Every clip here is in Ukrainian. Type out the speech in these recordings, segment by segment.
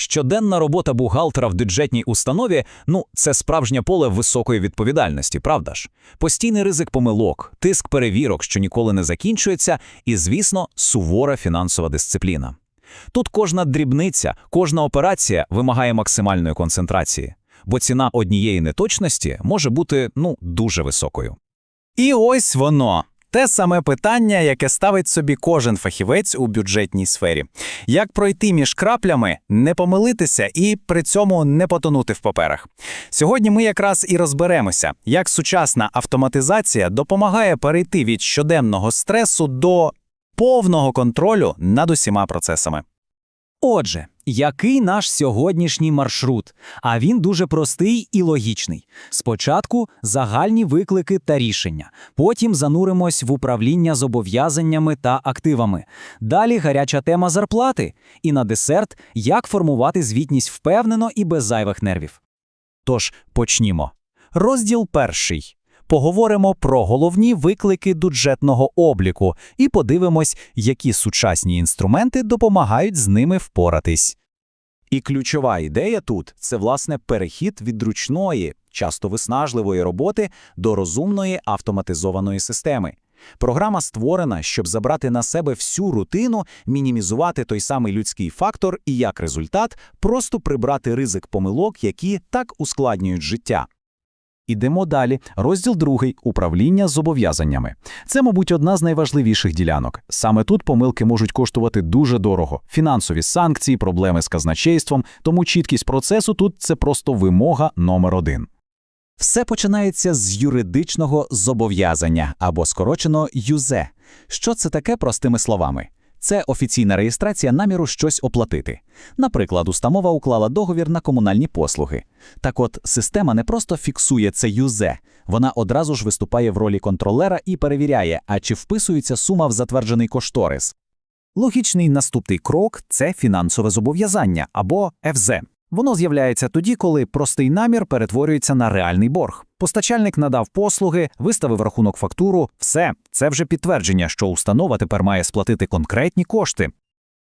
Щоденна робота бухгалтера в бюджетній установі ну це справжнє поле високої відповідальності, правда ж? Постійний ризик помилок, тиск перевірок, що ніколи не закінчується, і, звісно, сувора фінансова дисципліна. Тут кожна дрібниця, кожна операція вимагає максимальної концентрації, бо ціна однієї неточності може бути ну дуже високою. І ось воно. Те саме питання, яке ставить собі кожен фахівець у бюджетній сфері. Як пройти між краплями, не помилитися і при цьому не потонути в паперах. Сьогодні ми якраз і розберемося, як сучасна автоматизація допомагає перейти від щоденного стресу до повного контролю над усіма процесами. Отже, який наш сьогоднішній маршрут? А він дуже простий і логічний. Спочатку загальні виклики та рішення, потім зануримось в управління зобов'язаннями та активами. Далі гаряча тема зарплати. І на десерт, як формувати звітність впевнено і без зайвих нервів. Тож почнімо. Розділ перший. Поговоримо про головні виклики бюджетного обліку і подивимось, які сучасні інструменти допомагають з ними впоратись. І ключова ідея тут це власне перехід від ручної, часто виснажливої роботи до розумної автоматизованої системи. Програма створена, щоб забрати на себе всю рутину, мінімізувати той самий людський фактор і як результат просто прибрати ризик помилок, які так ускладнюють життя. Ідемо далі. Розділ другий управління зобов'язаннями. Це, мабуть, одна з найважливіших ділянок. Саме тут помилки можуть коштувати дуже дорого: фінансові санкції, проблеми з казначейством, тому чіткість процесу тут це просто вимога номер один. Все починається з юридичного зобов'язання або скорочено ЮЗЕ. Що це таке простими словами? Це офіційна реєстрація наміру щось оплатити. Наприклад, установа уклала договір на комунальні послуги. Так от, система не просто фіксує це ЮЗЕ, вона одразу ж виступає в ролі контролера і перевіряє, а чи вписується сума в затверджений кошторис. Логічний наступний крок це фінансове зобов'язання або ФЗ. Воно з'являється тоді, коли простий намір перетворюється на реальний борг. Постачальник надав послуги, виставив рахунок фактуру. Все, це вже підтвердження, що установа тепер має сплатити конкретні кошти.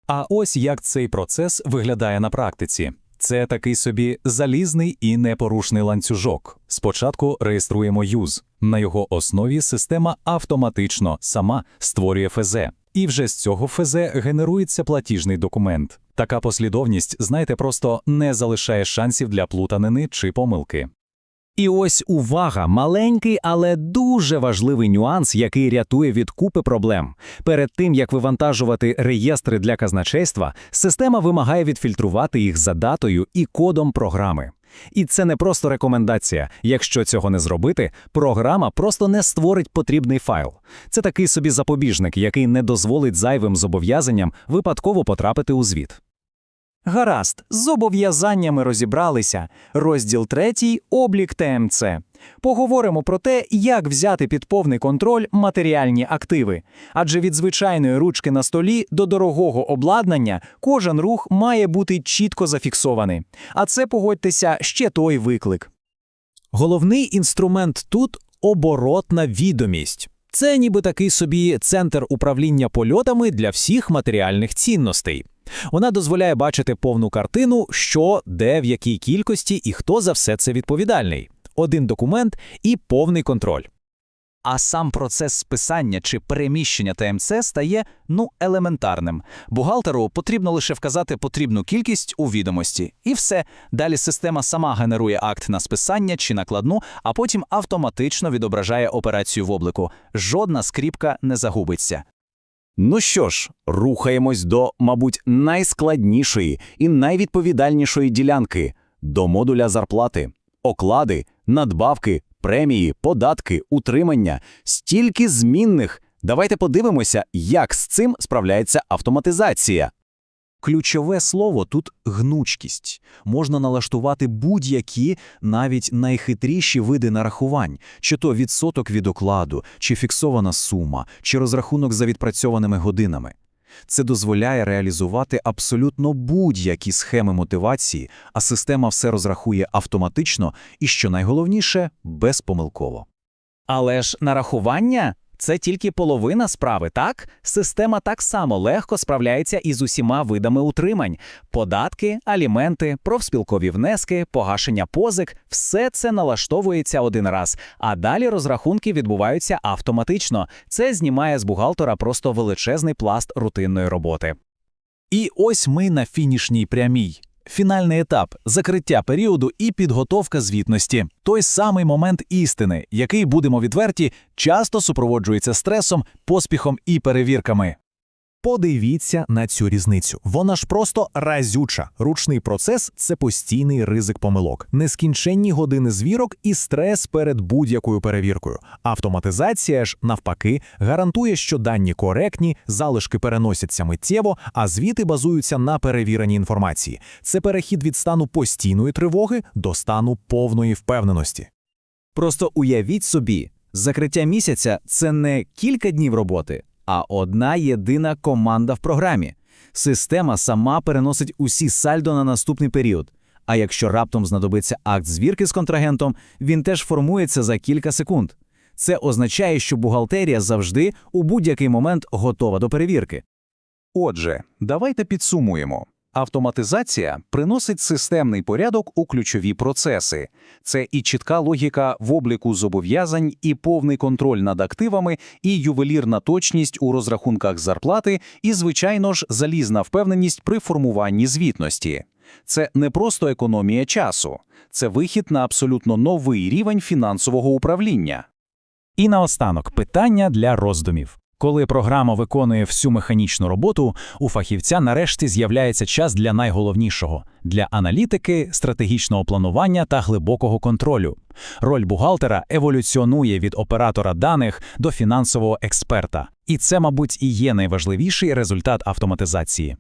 А ось як цей процес виглядає на практиці. Це такий собі залізний і непорушний ланцюжок. Спочатку реєструємо юз. На його основі система автоматично сама створює ФЗ. І вже з цього ФЗ генерується платіжний документ. Така послідовність, знаєте, просто не залишає шансів для плутанини чи помилки. І ось увага, маленький, але дуже важливий нюанс, який рятує від купи проблем. Перед тим як вивантажувати реєстри для казначейства, система вимагає відфільтрувати їх за датою і кодом програми. І це не просто рекомендація. Якщо цього не зробити, програма просто не створить потрібний файл. Це такий собі запобіжник, який не дозволить зайвим зобов'язанням випадково потрапити у звіт. Гаразд, з зобов'язаннями розібралися. Розділ третій облік ТМЦ. Поговоримо про те, як взяти під повний контроль матеріальні активи. Адже від звичайної ручки на столі до дорогого обладнання кожен рух має бути чітко зафіксований. А це, погодьтеся, ще той виклик. Головний інструмент тут оборотна відомість. Це ніби такий собі центр управління польотами для всіх матеріальних цінностей. Вона дозволяє бачити повну картину, що, де, в якій кількості і хто за все це відповідальний. Один документ і повний контроль. А сам процес списання чи переміщення ТМЦ стає ну елементарним. Бухгалтеру потрібно лише вказати потрібну кількість у відомості, і все. Далі система сама генерує акт на списання чи накладну, а потім автоматично відображає операцію в обліку. Жодна скріпка не загубиться. Ну що ж, рухаємось до, мабуть, найскладнішої і найвідповідальнішої ділянки до модуля зарплати, оклади, надбавки, премії, податки, утримання, стільки змінних. Давайте подивимося, як з цим справляється автоматизація. Ключове слово тут гнучкість. Можна налаштувати будь-які, навіть найхитріші види нарахувань, чи то відсоток від окладу, чи фіксована сума, чи розрахунок за відпрацьованими годинами. Це дозволяє реалізувати абсолютно будь-які схеми мотивації, а система все розрахує автоматично і, що найголовніше, безпомилково. Але ж нарахування це тільки половина справи, так? Система так само легко справляється із усіма видами утримань: податки, аліменти, профспілкові внески, погашення позик все це налаштовується один раз, а далі розрахунки відбуваються автоматично. Це знімає з бухгалтера просто величезний пласт рутинної роботи. І ось ми на фінішній прямій. Фінальний етап закриття періоду і підготовка звітності. Той самий момент істини, який, будемо відверті, часто супроводжується стресом, поспіхом і перевірками. Подивіться на цю різницю. Вона ж просто разюча. Ручний процес це постійний ризик помилок, нескінченні години звірок і стрес перед будь-якою перевіркою. Автоматизація ж, навпаки, гарантує, що дані коректні, залишки переносяться миттєво, а звіти базуються на перевіреній інформації. Це перехід від стану постійної тривоги до стану повної впевненості. Просто уявіть собі, закриття місяця це не кілька днів роботи, а одна єдина команда в програмі. Система сама переносить усі сальдо на наступний період. А якщо раптом знадобиться акт звірки з контрагентом, він теж формується за кілька секунд. Це означає, що бухгалтерія завжди у будь-який момент готова до перевірки. Отже, давайте підсумуємо. Автоматизація приносить системний порядок у ключові процеси. Це і чітка логіка в обліку зобов'язань, і повний контроль над активами, і ювелірна точність у розрахунках зарплати, і, звичайно ж, залізна впевненість при формуванні звітності. Це не просто економія часу, це вихід на абсолютно новий рівень фінансового управління. І наостанок питання для роздумів. Коли програма виконує всю механічну роботу, у фахівця нарешті з'являється час для найголовнішого для аналітики, стратегічного планування та глибокого контролю. Роль бухгалтера еволюціонує від оператора даних до фінансового експерта. І це, мабуть, і є найважливіший результат автоматизації.